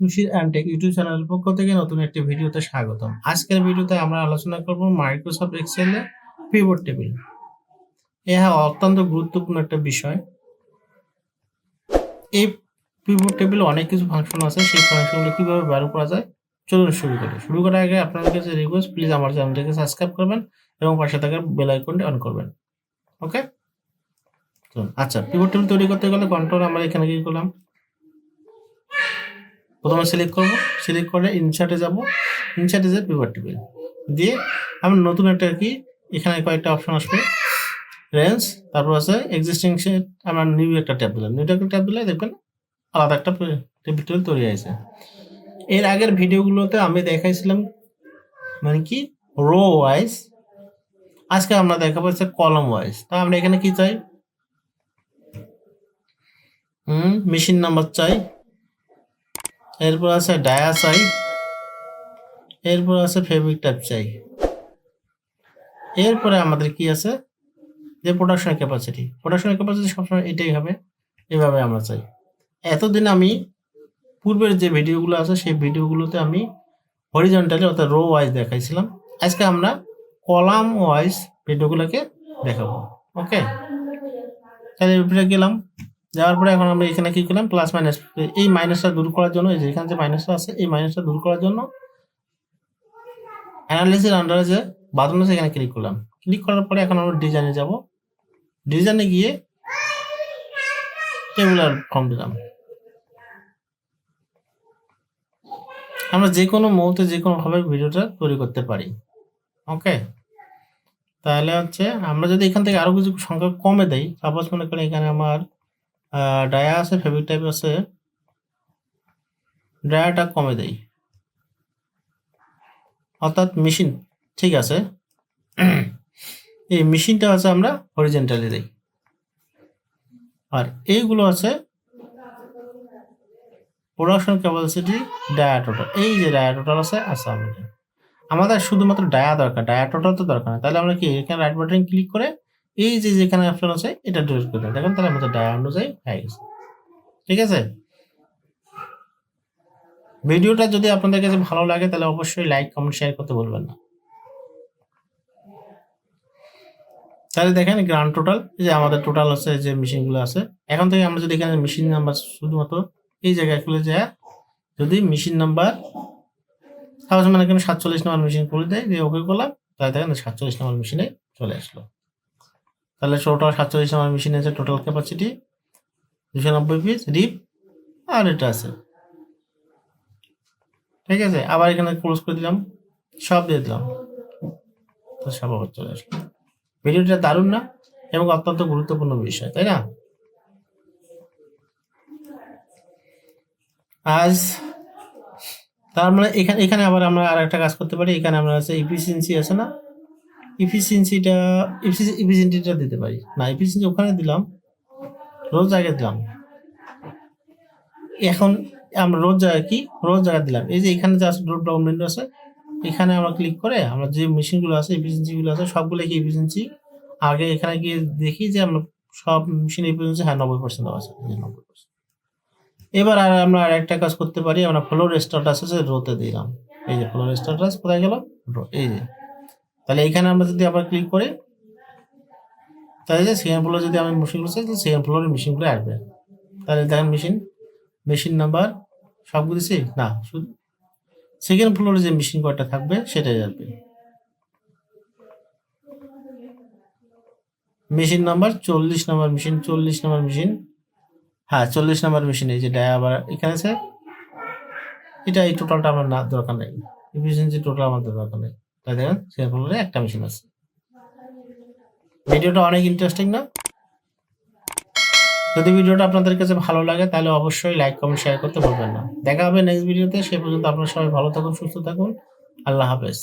তুষির অ্যান্টেক YouTube চ্যানেলের পক্ষ থেকে নতুন একটি ভিডিওতে স্বাগতম। আজকের ভিডিওতে আমরা আলোচনা করব মাইক্রোসফট এক্সেলের পিভট টেবিল ইহা অত্যন্ত গুরুত্বপূর্ণ একটা বিষয়। এই পিভট টেবিলে অনেক কিছু ফাংশন আছে, সেই ফাংশনগুলো কীভাবে ব্যবহার করা যায়, চলুন শুরু করি। শুরু করার আগে আপনাদের কাছে রিকোয়েস্ট প্লিজ আমার চ্যানেলটিকে সাবস্ক্রাইব করবেন এবং পাশে থাকা বেল আইকনটি অন করবেন। ওকে আচ্ছা পিভট টেবিল তৈরি করতে গেলে কন্ট্রোল আমরা এখানে কি করলাম? প্রথমে সিলেক্ট করব সিলেক্ট করে ইনসার্টে যাব ইনসার্টে যে পিভট টেবিল দিয়ে আমরা নতুন একটা কি, এখানে কয়েকটা অপশন আসবে। রেঞ্জ তারপর আছে এক্সিস্টিং সেট আমরা নিউ একটা ট্যাব দিলাম। নিউ একটা ট্যাব দিলে দেখবেন আলাদা একটা টেবিল টেবিল তৈরি হয়েছে। এর আগের ভিডিওগুলোতে আমি দেখাইছিলাম মানে কি রো ওয়াইজ আজকে আমরা দেখাবো হচ্ছে কলম ওয়াইজ তা আমরা এখানে কি চাই? হুম মেশিন নাম্বার চাই। এরপর আছে ডায়া চাই এরপর আছে ফেব্রিক টাইপ চাই এরপরে আমাদের কি আছে? যে প্রোডাকশন ক্যাপাসিটি প্রোডাকশন ক্যাপাসিটি সবসময় এটাই হবে, এভাবে আমরা চাই। এতদিন আমি পূর্বের যে ভিডিওগুলো আছে, সেই ভিডিওগুলোতে আমি হরিজন্টালি অর্থাৎ রো ওয়াইজ দেখাইছিলাম। আজকে আমরা কলাম ওয়াইজ ভিডিওগুলোকে দেখাবো। ওকে তাহলে গেলাম। যাওয়ার পরে এখন আমরা এখানে কি করলাম? প্লাস মাইনাস এই মাইনাসটা দূর করার জন্য, এই যে এখানে যে মাইনাসটা আছে, এই মাইনাসটা দূর করার জন্য অ্যানালিসিস আন্ডারে যে বাথরুম আছে, এখানে ক্লিক করলাম। ক্লিক করার পরে এখন আমরা ডিজাইনে যাব। ডিজাইনে গিয়ে টেবুলার ফর্ম দিলাম। আমরা যে কোনো মুহূর্তে যে কোনো ভাবে ভিডিওটা তৈরি করতে পারি। ওকে তাহলে হচ্ছে আমরা যদি এখান থেকে আরও কিছু সংখ্যা কমে দেই সাপোজ মনে করেন এখানে আমার ডায়া আছে ফেব্রিক টাইপ আছে। ডায়াটা কমে দেই। অর্থাৎ মেশিন ঠিক আছে? এই মেশিনটা আছে আমরা হরিজেন্টালি দেই। আর এইগুলো আছে প্রোডাকশন ক্যাপাসিটি ডায়া টোটাল এই যে ডায়া টোটাল আছে আছে আমাদের আমাদের শুধুমাত্র ডায়া দরকার। ডায়া টোটাল তো দরকার না। তাহলে আমরা কি এখানে রাইট বাটন ক্লিক করে এই যে যেখানে অপশন আছে, এটা ডিলিট করে দেন। দেখেন তাহলে আমাদের ডায়া অনুযায়ী হয়ে গেছে। ঠিক আছে? ভিডিওটা যদি আপনাদের কাছে ভালো লাগে, তাহলে অবশ্যই লাইক কমেন্ট শেয়ার করতে বলবেন না। তাহলে দেখেন গ্রাউন্ড টোটাল যে আমাদের টোটাল আছে, যে মেশিনগুলো আছে। এখন থেকে আমরা যদি এখানে মেশিন নাম্বার শুধুমাত্র এই জায়গায় খুলে যায় যদি মেশিন নাম্বার মানে সাতচল্লিশ নম্বর মেশিন খুলে দেয় দিয়ে ওকে করলাম, তাহলে দেখেন সাতচল্লিশ নম্বর মেশিনে চলে আসলো। তাহলে টোটাল সাতচল্লিশ আমার মেশিন আছে টোটাল ক্যাপাসিটি দুশো নব্বই পিস রিপ আর এটা আছে। ঠিক আছে? আবার এখানে ক্লোজ করে দিলাম। সব দিয়ে দিলাম। তো সব আবার চলে আসলো। ভিডিওটা দারুণ না? এবং অত্যন্ত গুরুত্বপূর্ণ বিষয়, তাই না? আজ তার মানে এখানে এখানে আবার আমরা আর একটা কাজ করতে পারি। এখানে আমরা আছে ইফিসিয়েন্সি আছে না? ইফিসিয়েন্সিটা ইফিসিয়েন্সিটা দিতে পারি। না ইফিসিয়েন্সি ওখানে দিলাম, রোজ জায়গায় দিলাম। এখন আমরা রোজ জায়গায় কি? রোজ জায়গায় দিলাম। এই যে এখানে যে ড্রপ ডাউন উইন্ডো আছে, এখানে আমরা ক্লিক করে আমরা যে মেশিনগুলো আছে এফিসিয়েন্সিগুলো আছে, সবগুলো কি এফিসিয়েন্সি আগে এখানে গিয়ে দেখি যে আমরা সব মেশিন এফিসিয়েন্সি হ্যাঁ নব্বই পার্সেন্ট আছে। নব্বই পার্সেন্ট এবার আর আমরা আর একটা কাজ করতে পারি, আমরা ফ্লোর স্ট্যাটাস আছে রোতে দিলাম। এই যে ফ্লোর স্ট্যাটাস কোথায় গেল? এই যে। তাহলে এখানে আমরা যদি আবার ক্লিক করি, তাহলে যে সেকেন্ড ফ্লোর যদি আমি মেশিনগুলো চাই, তাহলে সেকেন্ড ফ্লোরের মেশিনগুলো আসবে। তাহলে দেখেন মেশিন মেশিন নাম্বার সবগুলো দিছি না, শুধু সেকেন্ড ফ্লোরে যে মেশিন কয়টা থাকবে, সেটাই যাবে মেশিন নাম্বার চল্লিশ নাম্বার মেশিন চল্লিশ নাম্বার মেশিন হ্যাঁ চল্লিশ নাম্বার মেশিন এই যে ডায়া আবার এখানে আছে। এটা এই টোটালটা আমার না, দরকার নেই। টোটাল আমাদের দরকার নেই। সেকেন্ড একটা মেশিন আছে। ভিডিওটা অনেক ইন্টারেস্টিং না? যদি ভিডিওটা আপনাদের কাছে ভালো লাগে, তাহলে অবশ্যই লাইক কমেন্ট শেয়ার করতে ভুলবেন না। দেখা হবে নেক্সট ভিডিওতে সে পর্যন্ত আপনারা সবাই ভালো থাকুন, সুস্থ থাকুন। আল্লাহ হাফেজ।